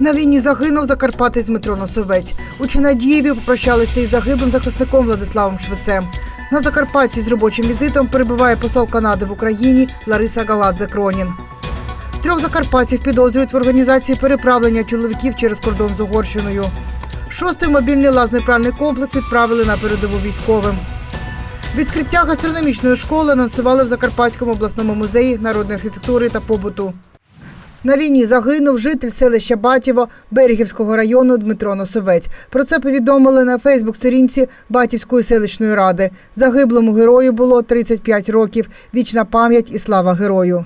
На війні загинув закарпатець Дмитро Носовець. У Чинадієві попрощалися із загиблим захисником Владиславом Швецем. На Закарпатті з робочим візитом перебуває посол Канади в Україні Лариса Галадзе Кронін. Трьох закарпатців підозрюють в організації переправлення чоловіків через кордон з Угорщиною. Шостий мобільний лазний пральний комплекс відправили на передову військовим. Відкриття гастрономічної школи анонсували в Закарпатському обласному музеї народної архітектури та побуту. На війні загинув житель селища Батєво Берегівського району Дмитро Носовець. Про це повідомили на Фейсбук-сторінці Батівської селищної ради. Загиблому герою було 35 років. Вічна пам'ять і слава герою.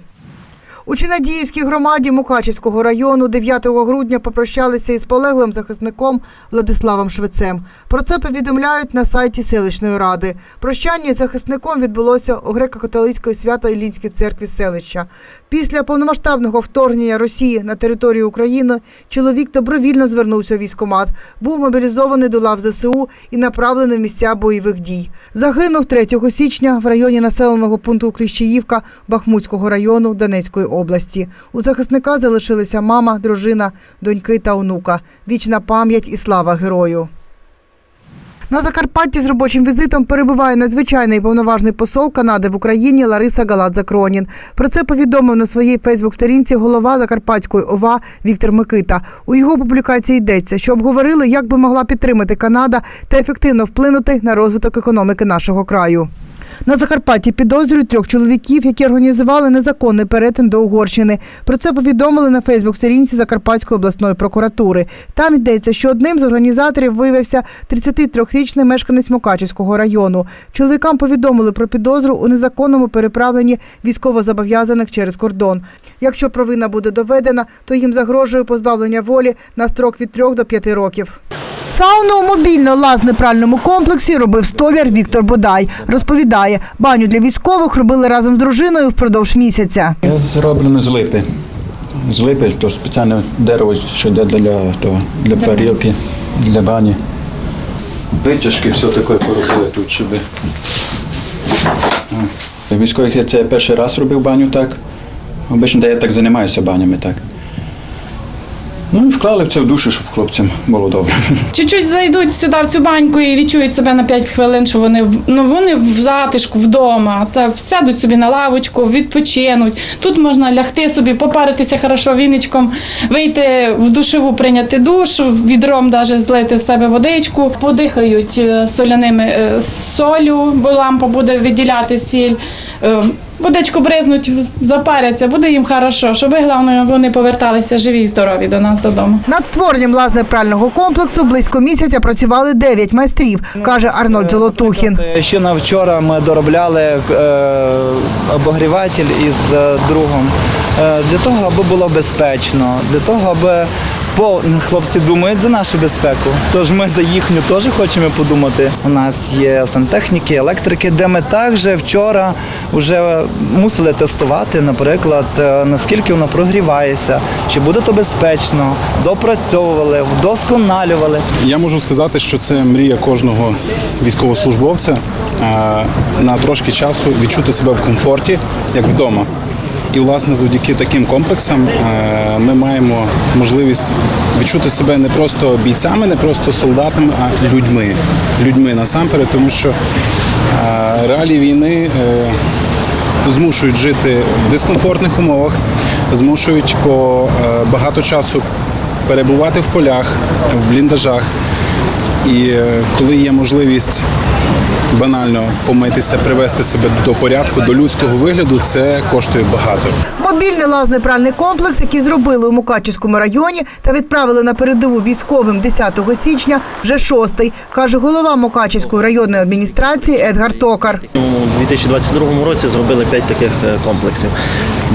У Чинадіївській громаді Мукачівського району 9 грудня попрощалися із полеглим захисником Владиславом Швецем. Про це повідомляють на сайті селищної ради. Прощання із захисником відбулося у греко-католицької свято-Іллінській церкві селища. Після повномасштабного вторгнення Росії на територію України чоловік добровільно звернувся у військкомат, був мобілізований до лав ЗСУ і направлений в місця бойових дій. Загинув 3 січня в районі населеного пункту Кліщіївка Бахмутського району Донецької області. У захисника залишилися мама, дружина, доньки та онука. Вічна пам'ять і слава герою. На Закарпатті з робочим візитом перебуває надзвичайний повноважний посол Канади в Україні Лариса Галадзе Кронін. Про це повідомив на своїй Фейсбук-сторінці голова Закарпатської ОВА Віктор Микита. У його публікації йдеться, що обговорили, як би могла підтримати Канада та ефективно вплинути на розвиток економіки нашого краю. На Закарпатті підозрюють трьох чоловіків, які організували незаконний перетин до Угорщини. Про це повідомили на Фейсбук-сторінці Закарпатської обласної прокуратури. Там йдеться, що одним з організаторів виявився 33-річний мешканець Мукачівського району. Чоловікам повідомили про підозру у незаконному переправленні військовозобов'язаних через кордон. Якщо провина буде доведена, то їм загрожує позбавлення волі на строк від 3 до 5 років. Сауну у мобільно-лазне-пральному комплексі робив столяр Віктор Бодай. Розповідає, баню для військових робили разом з дружиною впродовж місяця. Зроблено з липи. З липи, то спеціальне дерево, що йде для, того, для парілки, для бані. Витяжки, все таке поробили тут, щоб. Військових я це перший раз робив баню так. Обично я так займаюся банями так. Ну і вклали в це в душу, щоб хлопцям було добре. Чуть-чуть зайдуть сюди в цю баньку і відчують себе на 5 хвилин, що вони ну вони в затишку вдома. Та сядуть собі на лавочку, відпочинуть. Тут можна лягти собі, попаритися хорошо віничком, вийти в душеву, прийняти душ, відром даже злити з себе водичку, подихають е, соляними е, солю, бо лампа буде виділяти сіль. Водичку бризнуть, запаряться, буде їм хорошо, щоб головне вони поверталися живі і здорові до нас додому. Над створенням лазне-прального комплексу близько місяця працювали 9 майстрів, каже Арнольд Золотухін. Е, Ще на вчора ми доробляли е, обогріватель із е, другом для того, аби було безпечно, для того, аби бо хлопці думають за нашу безпеку. Тож ми за їхню теж хочемо подумати. У нас є сантехніки, електрики, де ми також вчора вже мусили тестувати, наприклад, е, наскільки воно прогрівається, чи буде то безпечно, допрацьовували, вдосконалювали. Я можу сказати, що це мрія кожного військовослужбовця е, на трошки часу відчути себе в комфорті, як вдома. І, власне, завдяки таким комплексам е, ми маємо можливість відчути себе не просто бійцями, не просто солдатами, а людьми. Людьми насамперед, тому що е, реалії війни е, змушують жити в дискомфортних умовах, змушують по багато часу перебувати в полях, в бліндажах. І коли є можливість банально помитися, привести себе до порядку, до людського вигляду, це коштує багато. Мобільний лазний пральний комплекс, який зробили у Мукачівському районі та відправили на передову військовим 10 січня, вже шостий, каже голова Мукачівської районної адміністрації Едгар Токар. У 2022 році зробили 5 таких е, комплексів.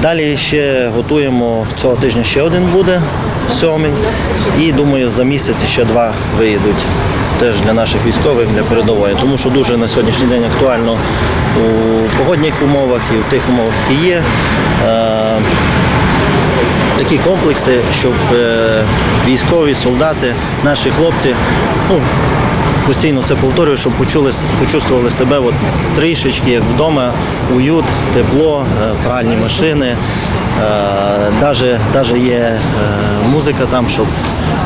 Далі ще готуємо цього тижня ще один буде, сьомий. І думаю, за місяць ще два виїдуть теж для наших військових, для передової. Тому що дуже на сьогоднішній день актуально у погодних умовах і в тих умовах, які є. е, Такі комплекси, щоб е, військові, солдати, наші хлопці, ну, постійно це повторюю, щоб почули, почувствували себе от, трішечки як вдома, уют, тепло, е, пральні машини, Навіть є е, музика там, щоб,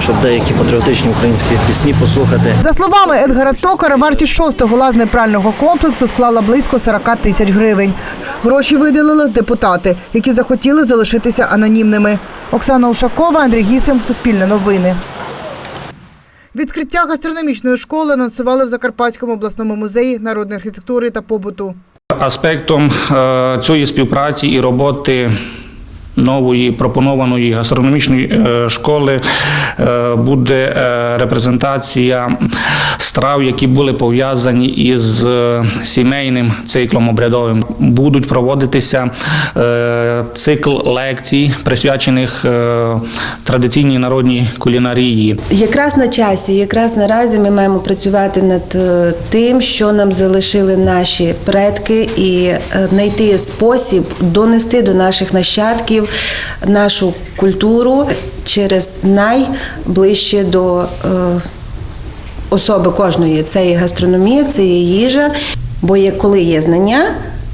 щоб деякі патріотичні українські пісні послухати. За словами Едгара Токара, вартість шостого лазнепрального комплексу склала близько 40 тисяч гривень. Гроші виділили депутати, які захотіли залишитися анонімними. Оксана Ушакова, Андрій Гісим, Суспільне новини. Відкриття гастрономічної школи анонсували в Закарпатському обласному музеї народної архітектури та побуту. Аспектом е, цієї співпраці і роботи нової пропонованої гастрономічної е, школи е, буде е, репрезентація страв, які були пов'язані із сімейним циклом обрядовим. Будуть проводитися цикл лекцій, присвячених традиційній народній кулінарії. Якраз на часі, якраз наразі ми маємо працювати над тим, що нам залишили наші предки, і знайти спосіб донести до наших нащадків нашу культуру через найближче до е, особи кожної. Це є гастрономія, це є їжа. Бо є, коли є знання,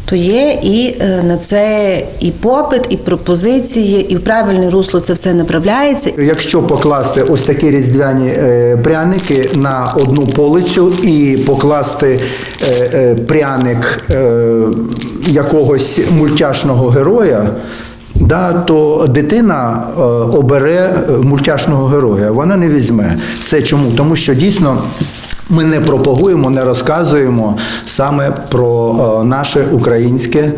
то є і е, на це і попит, і пропозиції, і в правильне русло це все направляється. Якщо покласти ось такі різдвяні е, пряники на одну полицю і покласти пряник якогось мультяшного героя. Да, то дитина е, обере е, мультяшного героя, вона не візьме. Це чому? Тому що дійсно ми не пропагуємо, не розказуємо саме про е, наше українське,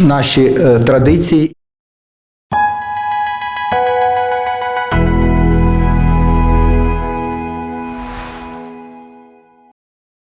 наші традиції.